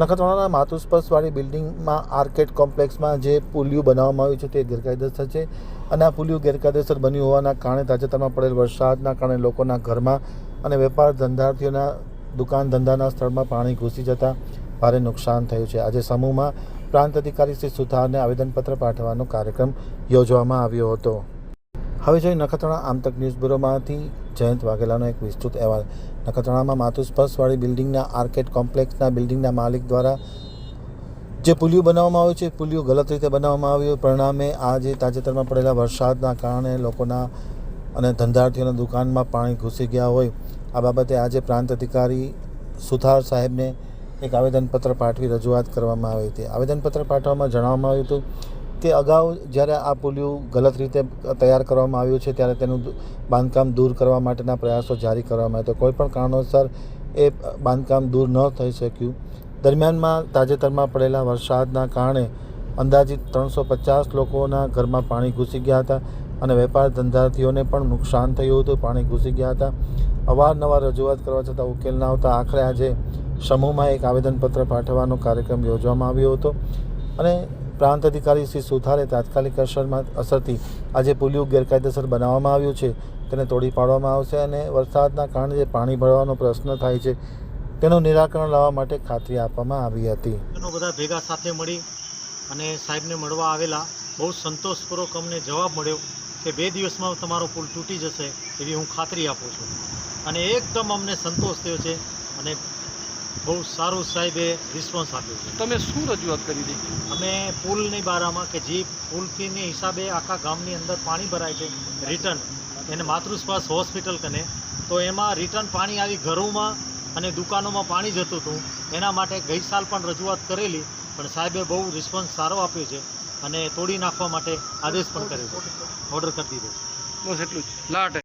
નખત્રાણાના માતુસ્પર્શવાળી બિલ્ડિંગમાં આર્કેડ કોમ્પ્લેક્સમાં જે પુલિયું બનાવવામાં આવ્યું છે તે ગેરકાયદેસર છે અને આ પુલિયું ગેરકાયદેસર બન્યું હોવાના કારણે તાજેતરમાં પડેલ વરસાદના કારણે લોકોના ઘરમાં અને વેપાર ધંધાર્થીઓના દુકાન ધંધાના સ્થળમાં પાણી ઘૂસી જતાં ભારે નુકસાન થયું છે. આજે સમૂહમાં પ્રાંત અધિકારી શ્રી સુથારને આવેદનપત્ર પાઠવવાનો કાર્યક્રમ યોજવામાં આવ્યો હતો. હવે જોઈએ નખત્રાણા આમતક ન્યૂઝ બ્યુરોમાંથી જયંત વાઘેલાનો એક વિસ્તૃત અહેવાલ. નખત્રાણામાં માતુસ્પર્શવાળી બિલ્ડિંગના આર્કેડ કોમ્પ્લેક્સના બિલ્ડિંગના માલિક દ્વારા જે પુલિયું બનાવવામાં આવ્યું છે પુલિયું ગલત રીતે બનાવવામાં આવ્યું. પરિણામે આજે તાજેતરમાં પડેલા વરસાદના કારણે લોકોના અને ધંધાર્થીઓના દુકાનમાં પાણી ઘૂસી ગયા હોય. આ બાબતે આજે પ્રાંત અધિકારી સુથાર સાહેબને એક આવેદનપત્ર પાઠવી રજૂઆત કરવામાં આવી હતી. આવેદનપત્ર પાઠવવામાં જણાવવામાં આવ્યું હતું કે અગાઉ જ્યારે આ પુલિયું ગલત રીતે તૈયાર કરવામાં આવ્યું છે, ત્યારે તેનું બાંધકામ દૂર કરવા માટેના પ્રયાસો જારી કરવામાં આવ્યા. કોઈ પણ કારણોસર એ બાંધકામ દૂર ન થઈ શક્યું. દરમિયાનમાં તાજેતરમાં પડેલા વરસાદના કારણે અંદાજિત ત્રણસો પચાસ લોકોના ઘરમાં પાણી ઘૂસી ગયા હતા અને વેપાર ધંધાર્થીઓને પણ નુકસાન થયું હતું, પાણી ઘૂસી ગયા હતા. અવારનવાર રજૂઆત કરવા છતાં ઉકેલ ન આવતા આખરે આજે સમૂહમાં એક આવેદનપત્ર પાઠવવાનો કાર્યક્રમ યોજવામાં આવ્યો હતો. અને પ્રાંત અધિકારી શ્રી સુથારે તાત્કાલિક અસરમાં અસરથી આજે પુલિયું ગેરકાયદેસર બનાવવામાં આવ્યું છે. તેને તોડી પાડવામાં આવશે અને વરસાદના કારણે જે પાણી ભરવાનો પ્રશ્ન થાય છે, તેનું નિરાકરણ લાવવા માટે ખાતરી આપવામાં આવી હતી. બધા ભેગા સાથે મળી અને સાહેબને મળવા આવેલા, બહુ સંતોષપૂર્વક અમને જવાબ મળ્યો કે બે દિવસમાં તમારો પુલ તૂટી જશે એવી હું ખાતરી આપું છું. અને એકદમ અમને સંતોષ થયો છે અને બહુ સારું સાહેબે રિસ્પોન્સ આપ્યો છે. તમે શું રજૂઆત કરી હતી? અમે પુલની બારામાં કે જે પુલથીની હિસાબે આખા ગામની અંદર પાણી ભરાય છે રિટર્ન એને માતૃશ્વાસ હોસ્પિટલ કને તો એમાં રિટર્ન પાણી આવી ઘરોમાં અને દુકાનોમાં પાણી જતું હતું એના માટે ગઈ સાલ પણ રજૂઆત કરેલી પણ સાહેબે બહુ રિસ્પોન્સ સારો આપ્યો છે અને તોડી નાખવા માટે આદેશ પણ કર્યો છે. ઓર્ડર કરી દીધો છે. બસ એટલું જ. લાટ.